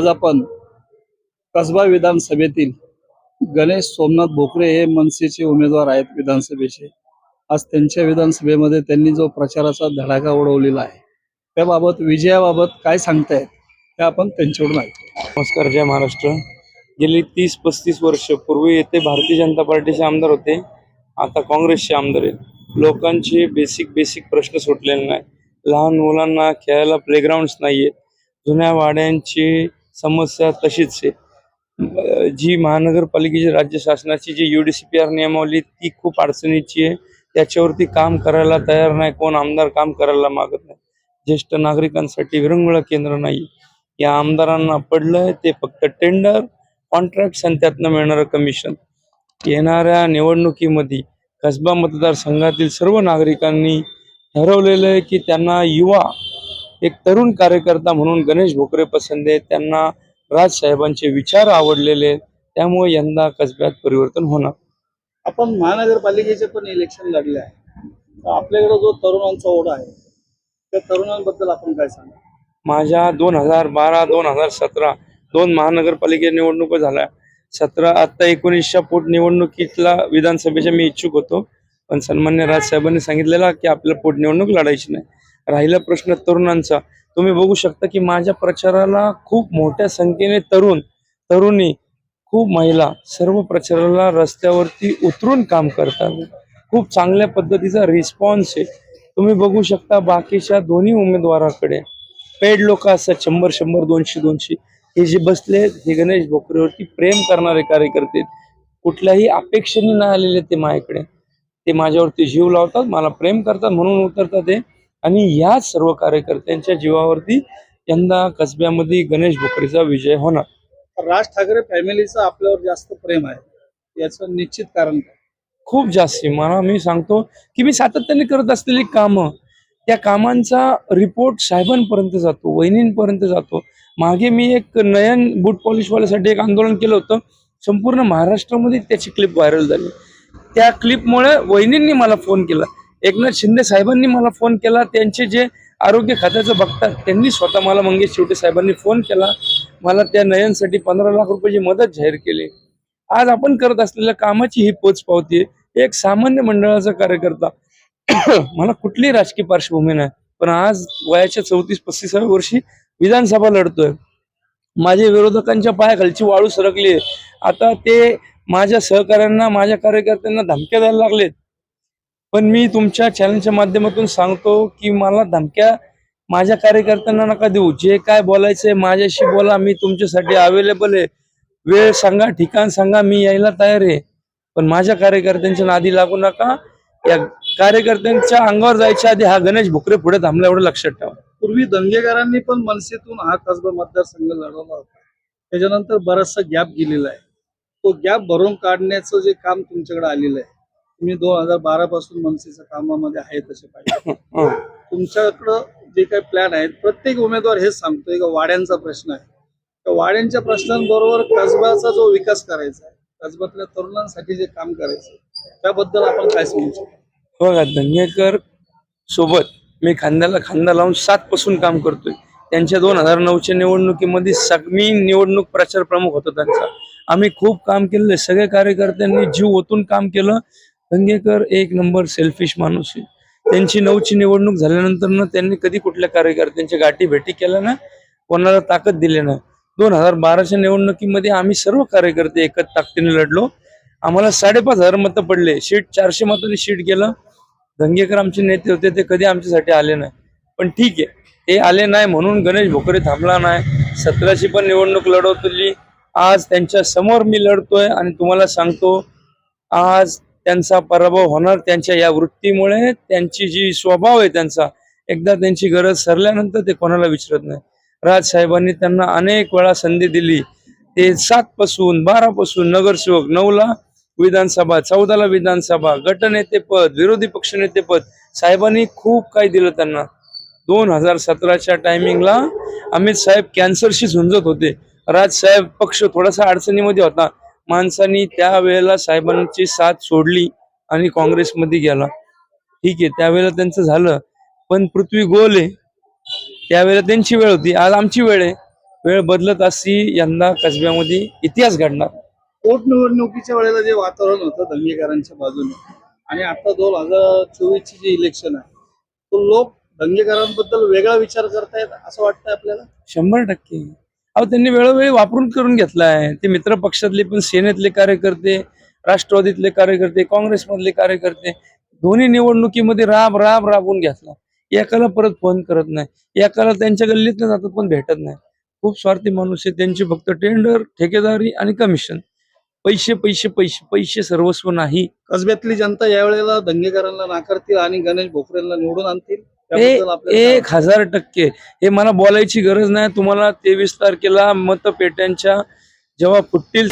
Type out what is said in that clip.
आज आपण कसबा विधानसभेतील गणेश सोमनाथ भोकरे हे मनसेचे उमेदवार आहेत विधानसभेचे. आज त्यांच्या विधानसभेमध्ये त्यांनी जो प्रचाराचा धडाका उडवलेला आहे त्याबाबत विजयाबाबत काय सांगतायत ते आपण त्यांच्याकडून ऐकतो नमस्कार जय महाराष्ट्र. गेली तीस पस्तीस वर्ष पूर्वी येथे भारतीय जनता पार्टीचे आमदार होते. आता काँग्रेसचे आमदार आहेत. लोकांचे बेसिक बेसिक प्रश्न सुटलेले नाही लहान मुलांना खेळायला प्लेग्राऊंड्स नाही आहेत जुन्या वाड्यांची समस्या तशीच आहे. जी महानगरपालिकेची राज्य शासनाची जी U D C P R नियमावली ती खूप अडचणीची आहे. त्याच्यावरती काम करायला तयार नाही. कोण आमदार काम करायला मागत नाही. ज्येष्ठ नागरिकांसाठी विरंगुळा केंद्र नाही. या आमदारांना पडलंय ते फक्त टेंडर कॉन्ट्रॅक्ट आणि त्यातनं मिळणारं कमिशन येणाऱ्या निवडणुकीमध्ये कसबा मतदारसंघातील सर्व नागरिकांनी ठरवलेलं आहे की त्यांना युवा एक तरुण कार्यकर्ता म्हणून गणेश भोकरे पसंत आहेत त्यांना राजसाहेबांचे विचार आवडलेले आहेत. त्यामुळे यंदा कसब्यात परिवर्तन होणार. आपण महानगरपालिकेचे पण इलेक्शन लढले आहे. आपल्याकडे जो तरुणांचा ओढा आहे त्या तरुणांबद्दल आपण काय सांगा माझ्या दोन हजार बारा दोन हजार सतरा दोन महानगरपालिका निवडणुका झाल्या. सतरा आता एकोणीसच्या पोट निवडणुकीतला विधानसभेच्या मी इच्छुक होतो. पण सन्मान्य राजसाहेबांनी सांगितलेला की आपल्याला पोट निवडणूक लढायची नाही. राहिला प्रश्न तरुणांचा. तुम्ही बघू शकता की माझ्या प्रचाराला खूप मोठ्या संख्येने तरुण तरुणी खूप महिला सर्व प्रचाराला रस्त्यावरती उतरून काम करतात. खूप चांगल्या पद्धतीचा रिस्पॉन्स आहे. तुम्ही बघू शकता बाकीच्या दोन्ही उमेदवाराकडे. पेड लोक असतात शंभर शंभर दोनशे दोनशे. हे जे बसले हे गणेश भोकरेवरती प्रेम करणारे कार्यकर्ते कुठल्याही अपेक्षेने ना आलेले ते माझ्याकडे. ते माझ्यावरती जीव लावतात मला प्रेम करतात म्हणून उतरतात ते आणि या सर्व कार्यकर्त्यांच्या जीवावरती यंदा कसब्यामध्ये गणेश भोकरेचा विजय होणार. राज ठाकरे फॅमिलीचं आपल्यावर जास्त प्रेम आहे. याचं निश्चित कारण खूप जास्त. मला मी सांगतो की मी सातत्याने करत असलेली कामं त्या कामांचा रिपोर्ट साहेबांपर्यंत जातो वहिनींपर्यंत जातो. मागे मी एक नयन बूट पॉलिशवाल्यासाठी एक आंदोलन केलं होतं. संपूर्ण महाराष्ट्रामध्ये त्याची क्लिप व्हायरल झाली. त्या क्लिपमुळे वहिनींनी मला फोन केला. एकनाथ शिंदे साहेबांनी मला फोन केला. त्यांचे जे आरोग्य खात्याचं बघतात त्यांनी स्वतः मला मंगेश शेवटे साहेबांनी फोन केला. मला त्या नयनसाठी पंधरा लाख रुपयाची मदत जाहीर केली. आज आपण करत असलेल्या कामाची ही पोच पावती एक सामान्य मंडळाचा कार्यकर्ता. मला कुठलीही राजकीय पार्श्वभूमी नाही पण आज वयाच्या चौतीस पस्तीसाव्या वर्षी विधानसभा लढतोय. माझ्या विरोधकांच्या पायाखालची वाळू सरकली आता ते माझ्या सहकाऱ्यांना माझ्या कार्यकर्त्यांना धमक्या द्यायला लागलेत. पण मी तुमच्या चॅनलच्या माध्यमातून सांगतो की मला धमक्या माझ्या कार्यकर्त्यांना नका देऊ. जे काय बोलायचंय माझ्याशी बोला. मी तुमच्यासाठी अवेलेबल आहे. वेळ सांगा ठिकाण सांगा. मी यायला तयार आहे. पण माझ्या कार्यकर्त्यांच्या नादी लागू नका. या कार्यकर्त्यांच्या अंगावर जायच्या आधी हा गणेश भुकरे पुढे थांबला एवढं लक्षात ठेवा. पूर्वी दंगेकरांनी पण मनसेतून हा कसबा मतदारसंघ लढवला होता. त्याच्यानंतर बराचसा गॅप गेलेला आहे. तो गॅप भरून काढण्याचं जे काम तुमच्याकडे आलेलं आहे तुम्ही दोन हजार बारा पासून मनसेच्या कामामध्ये आहे तसे पाहिजे. हं. तुमच्याकडं जे काही प्लॅन आहेत प्रत्येक उमेदवार हेच सांगतोय का वाड्यांचा प्रश्न आहे. त्या वाड्यांच्या प्रश्नांबरोबर कसबाचा जो विकास करायचा आहे कसबातल्या तरुणांसाठी जे काम करायचं त्याबद्दल आपण काय सांगू शकतो? बघा दंगेकर सोबत मी खांद्याला खांदा लावून सात पासून काम करतोय. त्यांच्या दोन हजार नऊच्या निवडणुकीमध्ये सग मी निवडणूक प्रचार प्रमुख होतो त्यांचा. आम्ही खूप काम केलेलं सगळ्या कार्यकर्त्यांनी जीव ओतून काम केलं. गंगेकर एक नंबर सेल्फिश माणूस आहे. त्यांची नऊची निवडणूक झाल्यानंतर ना त्यांनी कधी कुठल्या कार्यकर्त्यांच्या गाठी भेटी केल्या ना कोणाला ताकद दिली ना. दोन हजार बाराच्या निवडणुकीमध्ये आम्ही सर्व कार्यकर्ते एकच ताकदीने लढलो. आम्हाला साडेपाच हजार मतं पडले. शीट चारशे मतांनी शीट गेलं. गंगेकर आमचे नेते होते ते कधी आमच्यासाठी आले नाही. पण ठीक आहे. ते आले नाही म्हणून गणेश भोकरे थांबला नाही. सतराची पण निवडणूक लढवतली. आज त्यांच्यासमोर मी लढतोय आणि तुम्हाला सांगतो आज त्यांचा पराभव होणार त्यांच्या या वृत्तीमुळे त्यांची जी स्वभाव आहे त्यांचा एकदा त्यांची गरज सरल्यानंतर ते कोणाला विचारत नाही. राज साहेबांनी त्यांना अनेक वेळा संधी दिली. ते सात पासून बारा पासून नगरसेवक नऊला विधानसभा चौदाला विधानसभा गटनेतेपद विरोधी पक्षनेतेपद साहेबांनी खूप काही दिलं त्यांना. दोन हजार सतराच्या टायमिंगला अमित साहेब कॅन्सरशी झुंजत होते. राज साहेब पक्ष थोडासा अडचणीमध्ये होता. माणसांनी त्यावेळेला साहेबांची साथ सोडली आणि काँग्रेसमध्ये गेला. ठीक आहे त्यावेळेला त्यांचं झालं. पण पृथ्वी गोल आहे. त्यावेळेला त्यांची वेळ होती. आज आमची वेळ आहे. वेळ बदलत अशी यंदा कसब्यामध्ये इतिहास घडणार. पोटनिवडणुकीच्या वेळेला जे वातावरण होतं दंगेकरांच्या बाजूने आणि आता दोन हजार चोवीस ची जे इलेक्शन आहे तो लोक दंगेकरांबद्दल वेगळा विचार करतायत असं वाटतंय आपल्याला? शंभर टक्के. अहो त्यांनी वेळोवेळी वापरून करून घेतलाय. ते मित्र पक्षातले पण सेनेतले कार्यकर्ते राष्ट्रवादीतले कार्यकर्ते काँग्रेसमधले कार्यकर्ते दोन्ही निवडणुकीमध्ये राब राब राबवून घेतला एकाला परत फोन करत नाही. एकाला त्यांच्या गल्लीत जातात पण भेटत नाही. खूप स्वार्थी माणूस आहे. त्यांची फक्त टेंडर ठेकेदारी आणि कमिशन पैसे पैसे पैसे पैसे सर्वस्व नाही. कसब्यातली जनता यावेळेला दंगेकरांना नाकारतील आणि गणेश भोकरेंना निवडून आणतील? एक हजार टक्के. हे मला बोलायची गरज नाही. तुम्हाला तेवीस तारखेला मतपेट्यांच्या जेव्हा फुटतील